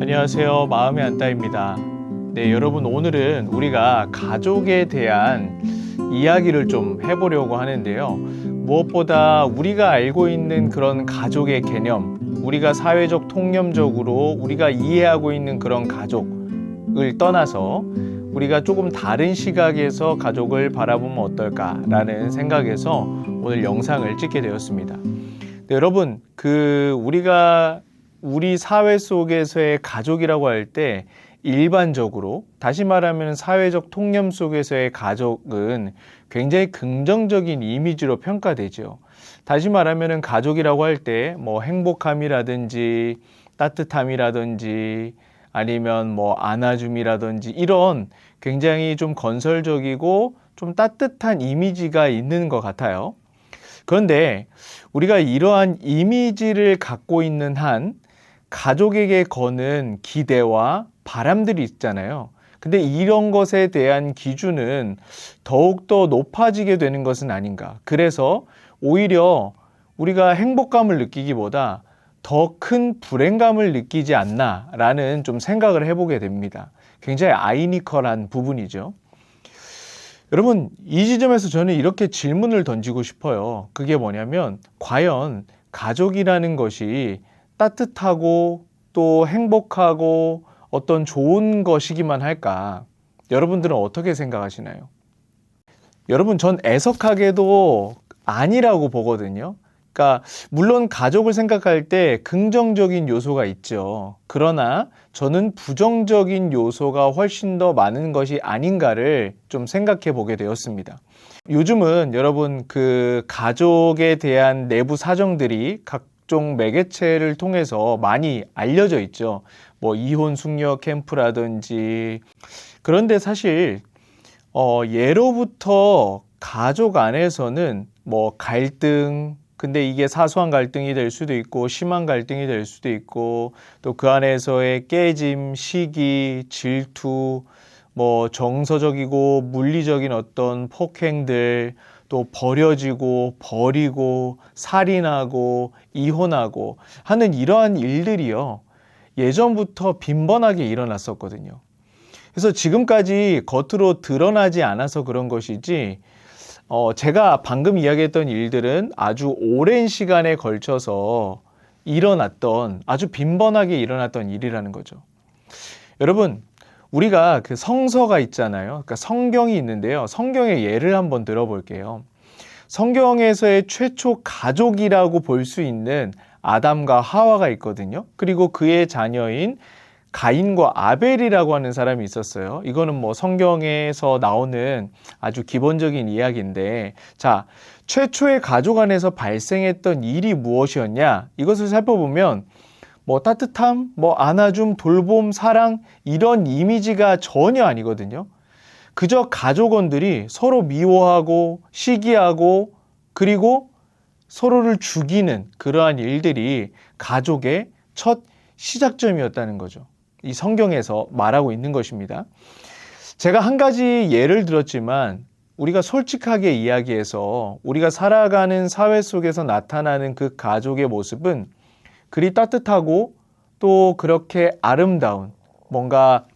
안녕하세요. 마음의 안따입니다. 네, 여러분 오늘은 우리가 가족에 대한 이야기를 좀 해보려고 하는데요. 무엇보다 우리가 알고 있는 그런 가족의 개념, 우리가 사회적 통념적으로 우리가 이해하고 있는 그런 가족을 떠나서 우리가 조금 다른 시각에서 가족을 바라보면 어떨까라는 생각에서 오늘 영상을 찍게 되었습니다. 네, 여러분, 그 우리가 우리 사회 속에서의 가족이라고 할 때 일반적으로 다시 말하면 사회적 통념 속에서의 가족은 굉장히 긍정적인 이미지로 평가되죠. 다시 말하면 가족이라고 할 때 뭐 행복함이라든지 따뜻함이라든지 아니면 뭐 안아줌이라든지 이런 굉장히 좀 건설적이고 좀 따뜻한 이미지가 있는 것 같아요. 그런데 우리가 이러한 이미지를 갖고 있는 한 가족에게 거는 기대와 바람들이 있잖아요. 근데 이런 것에 대한 기준은 더욱더 높아지게 되는 것은 아닌가. 그래서 오히려 우리가 행복감을 느끼기보다 더 큰 불행감을 느끼지 않나라는 좀 생각을 해보게 됩니다. 굉장히 아이니컬한 부분이죠. 여러분, 이 지점에서 저는 이렇게 질문을 던지고 싶어요. 그게 뭐냐면, 과연 가족이라는 것이 따뜻하고 또 행복하고 어떤 좋은 것이기만 할까? 여러분들은 어떻게 생각하시나요? 여러분, 전 애석하게도 아니라고 보거든요. 그러니까, 물론 가족을 생각할 때 긍정적인 요소가 있죠. 그러나 저는 부정적인 요소가 훨씬 더 많은 것이 아닌가를 좀 생각해 보게 되었습니다. 요즘은 여러분 그 가족에 대한 내부 사정들이 각 종 매개체를 통해서 많이 알려져 있죠. 뭐 이혼 숙녀 캠프라든지 그런데 사실 어 예로부터 가족 안에서는 뭐 갈등 근데 이게 사소한 갈등이 될 수도 있고 심한 갈등이 될 수도 있고 또 그 안에서의 깨짐, 시기, 질투, 뭐 정서적이고 물리적인 어떤 폭행들 또 버려지고 버리고 살인하고 이혼하고 하는 이러한 일들이요. 예전부터 빈번하게 일어났었거든요. 그래서 지금까지 겉으로 드러나지 않아서 그런 것이지 어, 제가 방금 이야기했던 일들은 아주 오랜 시간에 걸쳐서 일어났던 아주 빈번하게 일어났던 일이라는 거죠. 여러분, 우리가 그 성서가 있잖아요. 그러니까 성경이 있는데요. 성경의 예를 한번 들어볼게요. 성경에서의 최초 가족이라고 볼 수 있는 아담과 하와가 있거든요. 그리고 그의 자녀인 가인과 아벨이라고 하는 사람이 있었어요. 이거는 뭐 성경에서 나오는 아주 기본적인 이야기인데, 자, 최초의 가족 안에서 발생했던 일이 무엇이었냐? 이것을 살펴보면, 뭐 따뜻함, 뭐 안아줌, 돌봄, 사랑, 이런 이미지가 전혀 아니거든요. 그저 가족원들이 서로 미워하고 시기하고 그리고 서로를 죽이는 그러한 일들이 가족의 첫 시작점이었다는 거죠. 이 성경에서 말하고 있는 것입니다. 제가 한 가지 예를 들었지만 우리가 솔직하게 이야기해서 우리가 살아가는 사회 속에서 나타나는 그 가족의 모습은 그리 따뜻하고 또 그렇게 아름다운 뭔가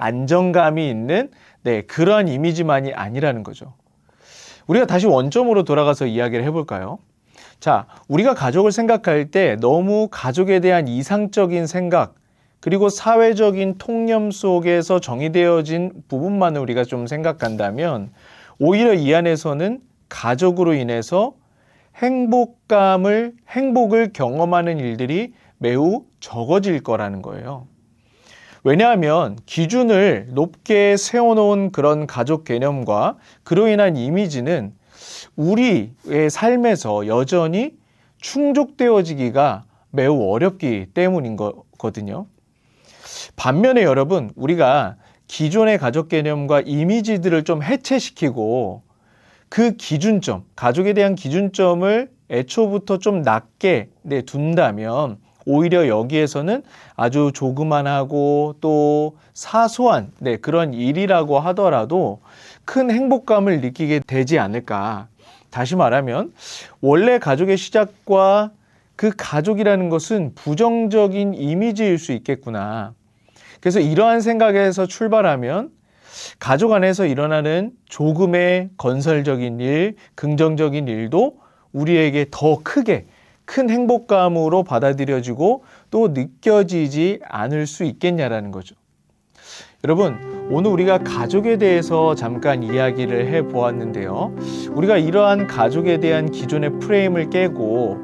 안정감이 있는 네, 그러한 이미지만이 아니라는 거죠. 우리가 다시 원점으로 돌아가서 이야기를 해볼까요? 자, 우리가 가족을 생각할 때 너무 가족에 대한 이상적인 생각, 그리고 사회적인 통념 속에서 정의되어진 부분만을 우리가 좀 생각한다면 오히려 이 안에서는 가족으로 인해서 행복감을, 행복을 경험하는 일들이 매우 적어질 거라는 거예요. 왜냐하면 기준을 높게 세워놓은 그런 가족 개념과 그로 인한 이미지는 우리의 삶에서 여전히 충족되어지기가 매우 어렵기 때문인 거거든요. 반면에 여러분, 우리가 기존의 가족 개념과 이미지들을 좀 해체시키고 그 기준점, 가족에 대한 기준점을 애초부터 좀 낮게 네, 둔다면 오히려 여기에서는 아주 조그만하고 또 사소한 네, 그런 일이라고 하더라도 큰 행복감을 느끼게 되지 않을까. 다시 말하면 원래 가족의 시작과 그 가족이라는 것은 부정적인 이미지일 수 있겠구나. 그래서 이러한 생각에서 출발하면 가족 안에서 일어나는 조금의 건설적인 일, 긍정적인 일도 우리에게 더 크게 큰 행복감으로 받아들여지고 또 느껴지지 않을 수 있겠냐라는 거죠. 여러분, 오늘 우리가 가족에 대해서 잠깐 이야기를 해 보았는데요. 우리가 이러한 가족에 대한 기존의 프레임을 깨고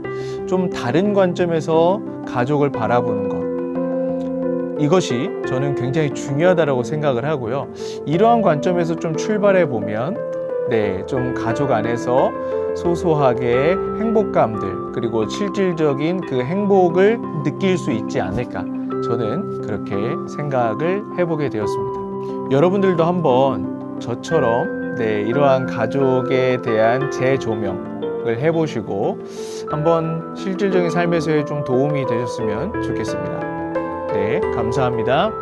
좀 다른 관점에서 가족을 바라보는 것. 이것이 저는 굉장히 중요하다고 생각을 하고요. 이러한 관점에서 좀 출발해 보면, 네, 좀 가족 안에서 소소하게 행복감들, 그리고 실질적인 그 행복을 느낄 수 있지 않을까. 저는 그렇게 생각을 해보게 되었습니다. 여러분들도 한번 저처럼 네, 이러한 가족에 대한 재조명 을 해보시고 한번 실질적인 삶에서의 좀 도움이 되셨으면 좋겠습니다. 네, 감사합니다.